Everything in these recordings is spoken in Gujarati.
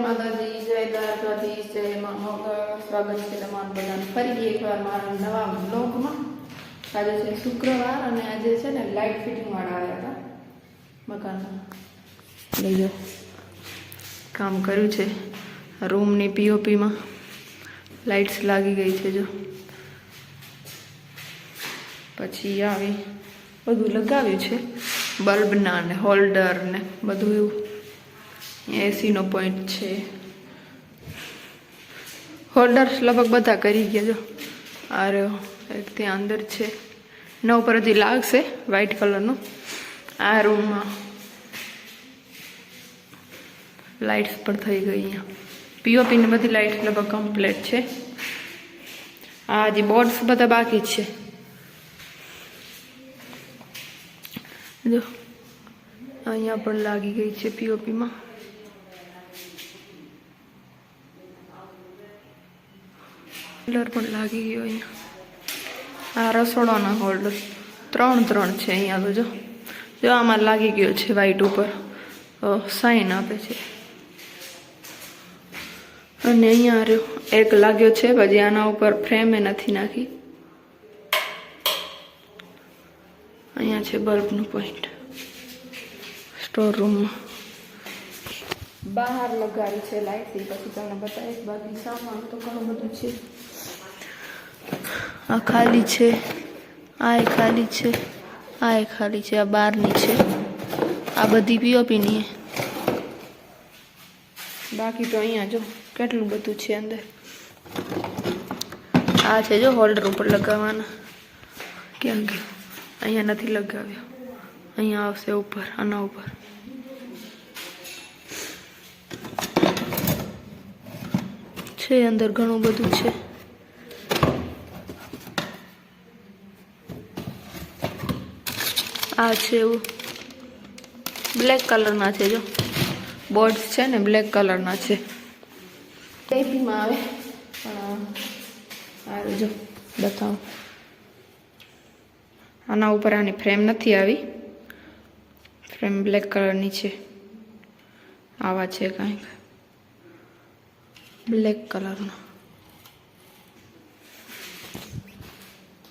માતાજી જય દ્વારકાધીશ છે તમારું બધાનું ફરી એકવાર મારા નવા બ્લોગમાં. આજે છે શુક્રવાર અને આજે છે ને લાઇટ ફિટિંગ વાળા આવ્યા હતા. મકાનમાં લઈ કામ કર્યું છે. રૂમની પીઓપીમાં લાઇટ્સ લાગી ગઈ છે જો. પછી આવી. બધું લગાવ્યું છે. બલ્બના ને હોલ્ડર ને બધું એવું. એસીનો પોઈન્ટ છે. હોલ્ડર્સ લગભગ બધા કરી ગયા જો. આ રહ્યો એક ત્યાં અંદર છે. એના ઉપર હજી લાગશે વ્હાઈટ કલરનું આ રૂમમાં લાઇટ્સ પણ થઈ ગઈ અહીંયા. પીઓપીની બધી લાઇટ્સ લગભગ કમ્પ્લીટ છે. આ હજી બોર્ડ્સ બધા બાકી છે. જો. અહીંયા પણ લાગી ગઈ છે પીઓપીમાં હોલ્ડર પણ લાગી ગયો અહીંયા. આ રસોડાના હોલ્ડ ત્રણ ત્રણ છે અહીંયા તો જો. જો આમાં લાગી ગયો છે વ્હાઈટ ઉપર. સાઈન આપે છે. અને અહીંયા રહ્યો. એક લાગ્યો છે, પછી આના ઉપર ફ્રેમે નથી નાખી. અહીંયા છે બલ્બનું પોઈન્ટ સ્ટોર રૂમમાં બહાર લગાડી છે લાઈટ પછી તમને બતાવીશ. બાકી સામાન તો ઘણું બધું છે. આ ખાલી છે, આ એ ખાલી છે, આ એ ખાલી છે, આ બહારની છે. આ બધી પીઓપીની બાકી તો અહીંયા જો કેટલું બધું છે અંદર. આ છે જો હોલ્ડર ઉપર લગાવવાના. ક્યાં ગયો અહીંયા નથી લગાવ્યો. અહીંયા આવશે ઉપર, આના ઉપર. છે અંદર ઘણું બધું છે. આ છે એવું. બ્લેક કલરના છે જો. બોર્ડ્સ છે ને બ્લેક કલરના છે. પણ આવે જો, બતાવું. આના ઉપર આની ફ્રેમ નથી આવી. ફ્રેમ બ્લેક કલરની છે. આવા છે કાંઈક. બ્લેક કલરના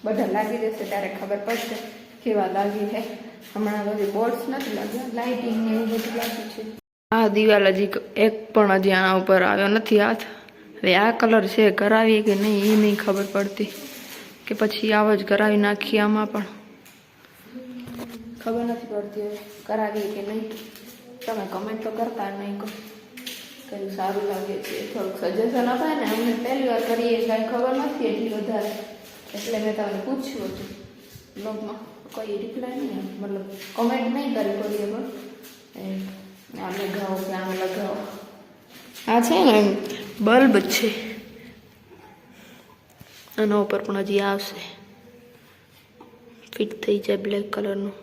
બધા લાગી જશે ત્યારે ખબર પડશે. કેવા લાગી છે હમણાં બધી બોર્ડ્સ નથી લાગ્યા. લાઇટિંગ ને એવું બધું લાગ્યું છે. આ દિવાલ હજી એક પણ હજી આના ઉપર આવ્યો નથી હાથ. હવે આ કલર છે કરાવીએ કે નહીં એ નહીં ખબર પડતી. કે પછી આવો જ કરાવી નાખીએ આમાં પણ. ખબર નથી પડતી હવે. કરાવીએ કે નહીં? તમે કમેન્ટ તો કરતા નહીં કહો. કયું સારું લાગે છે. થોડુંક સજેશન અપાય ને અમને પહેલી વાર કરીએ કાંઈ ખબર નથી એટલી વધારે. એટલે મેં તમને પૂછ્યું હતું. બ્લોગમાં કોઈ રિપ્લાય નહીં મતલબ કોમેન્ટ નહીં કરી કોઈએ પણ એ, આ લગાવો કે આમ લગાવો. આ છે ને બલ્બ છે. આના ઉપર પણ હજી આવશે. ફિટ થઈ જાય બ્લેક કલરનું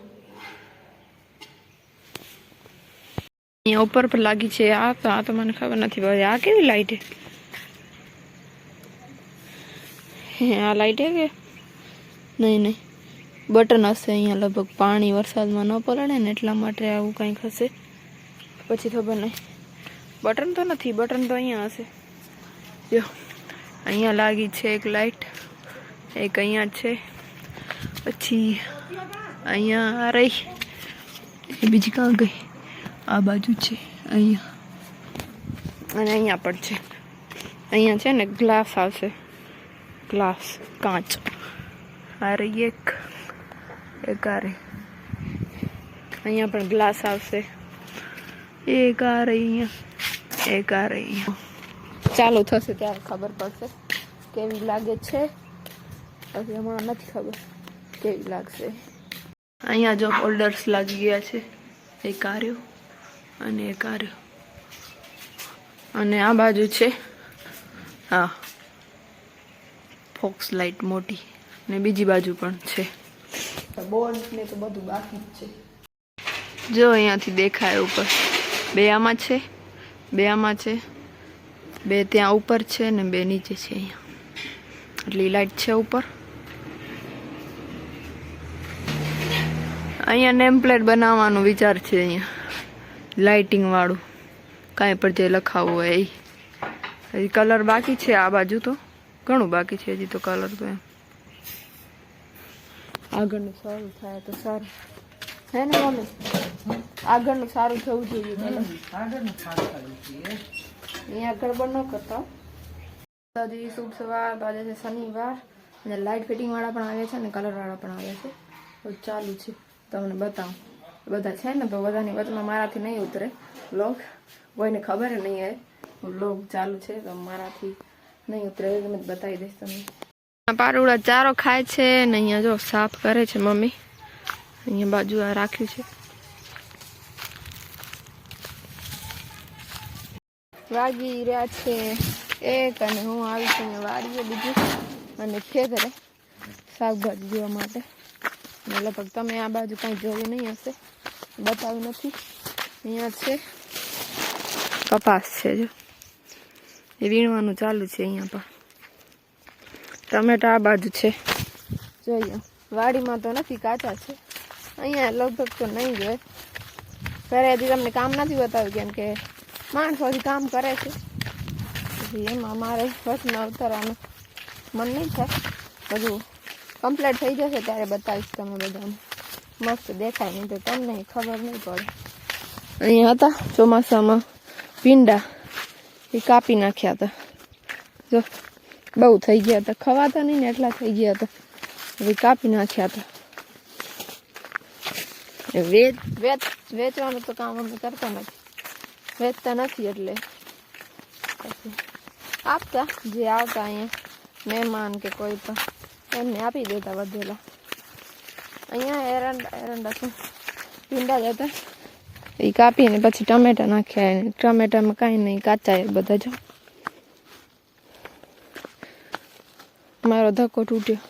અહીંયા ઉપર પર લાગી છે. આ તો આ તો મને ખબર નથી ભાઈ. આ કેવી લાઈટ હે, આ લાઈટ હે કે? નહીં નહીં. બટન હશે અહીંયા લગભગ પાણી વરસાદમાં ન પલળે ને એટલા માટે આવું કંઈક હશે. પછી ખબર નહીં. બટન તો નથી, બટન તો અહીંયા હશે. જો, અહીંયા લાગી છે એક લાઈટ, એક અહીંયા છે. પછી અહીંયા આ રહી. એ બીજી કાં ગઈ? આ બાજુ છે, અહીંયા. અને અહીંયા પણ છે. અહીંયા છે ને ગ્લાસ આવશે. ગ્લાસ કાચ. આ રહી એક. એક આ રહી અહીંયા પણ ગ્લાસ આવશે. એક આ રહી અહીંયા. એક આ રહી અહીંયા. ચાલુ થશે ત્યારે ખબર પડશે કેવી લાગે છે. પછી હમણાં નથી ખબર કેવી લાગશે. અહીંયા જો હોલ્ડર્સ લાગી ગયા છે. એક કાર્યો અને એક આર્યો અને આ બાજુ છે. હા. ફોક્સ લાઇટ મોટી. ને બીજી બાજુ પણ છે. બોર્ડ ને તો બધું બાકી જ છે. જો અહીંયાથી દેખાય ઉપર. બે આમાં છે, બે આમાં છે, બે ત્યાં ઉપર છે ને બે નીચે છે અહીંયા. એટલી લાઇટ છે ઉપર. અહીંયા નેમ પ્લેટ બનાવવાનો વિચાર છે અહીંયા. લાઇટિંગ વાળું. કાંઈ પણ જે લખાવું હોય એ. હજી કલર બાકી છે આ બાજુ તો. ઘણું બાકી છે હજી તો કલર તો એમ. આગળનું સારું થાય તો સારું. હે ને મમ્મી? આગળનું સારું થવું જોઈએ colour. અહીંયા ગડબડ ન કરતા. દાદી શુભ સવાર તો આજે છે શનિવાર. અને લાઇટ ફિટિંગ વાળા પણ આવ્યા છે અને કલર વાળા પણ આવ્યા છે. તો ચાલુ છે. તમને બતાવું. બધા છે ને તો બધાની વચમાં મારાથી નહીં ઉતરે લોક કોઈને ખબર નહીં હોય. લોક ચાલુ છે તો મારાથી નહીં ઉતરે. એ મેં બતાવી દઈશ તમને. પારુડા ચારો ખાય છે ને અહીંયા જો સાફ કરે છે મમ્મી. અહીંયા બાજુ આ રાખ્યું છે. વાગી રહ્યા છે એક અને હું આવી છું વાડીએ બીજું અને ખેતરે શાકભાજી જોવા માટે. લગભગ તમે આ બાજુ કાંઈ જોયું નહીં હશે. બતાવ્યું નથી. અહીંયા છે કપાસ છે જો. એ વીણવાનું ચાલુ છે અહીંયા પણ. ટમેટા આ બાજુ છે. જોઈએ. વાડીમાં તો નથી, કાચા છે. અહીંયા લગભગ તો નહીં જોઈએ ઘરે હજી તમને કામ નથી બતાવ્યું કેમ કે માણસો હજી કામ કરે છે. પછી એમાં મારે બસમાં ઉતારવાનું મન નહીં થાય. બધું કમ્પ્લીટ થઈ જશે ત્યારે બતાવીશ તમે બધાને. મસ્ત દેખાય નહીં તો તમને ખબર નહીં પડે. અહીંયા હતા ચોમાસામાં પીંડા એ કાપી નાખ્યા હતા. જો બહુ થઈ ગયા હતા. ખવાતા નહીં ને એટલા થઈ ગયા હતા. હવે કાપી નાખ્યા હતા. વેચ વેચ, વેચવાનું તો કામ અમે કરતા નથી. વેચતા નથી એટલે. આપતા, જે આવતા અહીંયા મહેમાન કે કોઈ પણ, એમને આપી દેતા વધેલા. અહીંયા એરંડા એરંડા શું? પીંડા જ એ કાપીને પછી ટમેટા નાખ્યા ટમેટામાં કાંઈ નહીં, કાચા બધા જો. મારો ધક્કો તૂટ્યો.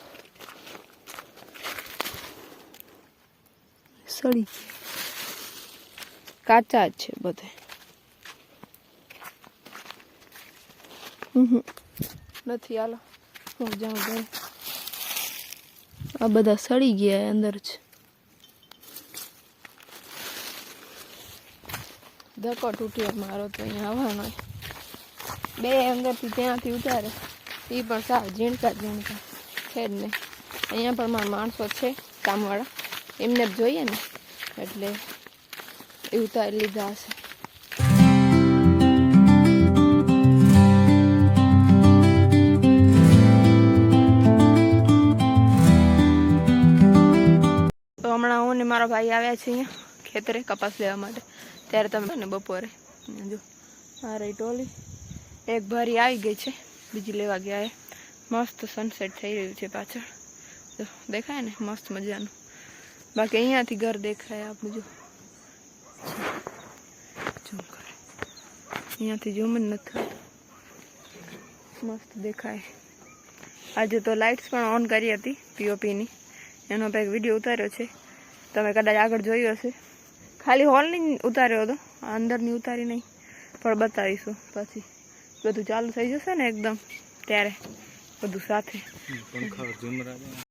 સડી કાચા જ છે બધે. નથી હાલો. હું જાઉં ભાઈ આ બધા સડી ગયા અંદર જ. ધક્કો તૂટ્યો મારો તો અહીંયા આવવાનો બે અંદરથી ત્યાંથી ઉતારે. એ પણ સાવ ઝીણકા ઝીણકા છે જ નહીં અહીંયા પણ મારા માણસો છે કામવાળા એમને જ જોઈએ ને, એટલે એ ઉતારી લીધા હશે. હમણાં હું ને મારા ભાઈ આવ્યા છે અહીંયા ખેતરે કપાસ લેવા માટે. ત્યારે તમે બપોરે, જો, મારી ટોલી એક ભરી આવી ગઈ છે. બીજી લેવા ગયા એ મસ્ત સનસેટ થઈ રહ્યું છે પાછળ. તો દેખાય ને? મસ્ત મજાનું. બાકી અહીંયાથી ઘર દેખાય આપણું જો. અહીંયાથી ઝૂમ જ નથી મસ્ત દેખાય. આજે તો લાઇટ્સ પણ ઓન કરી હતી પીઓપીની એનો પણ એક વીડિયો ઉતાર્યો છે. તમે કદાચ આગળ જોયો હશે. ખાલી હોલની ઉતાર્યો હતો. અંદરની ઉતારી નહીં. પણ બતાવીશું પછી. બધું ચાલુ થઈ જશે ને એકદમ ત્યારે બધું સાથે.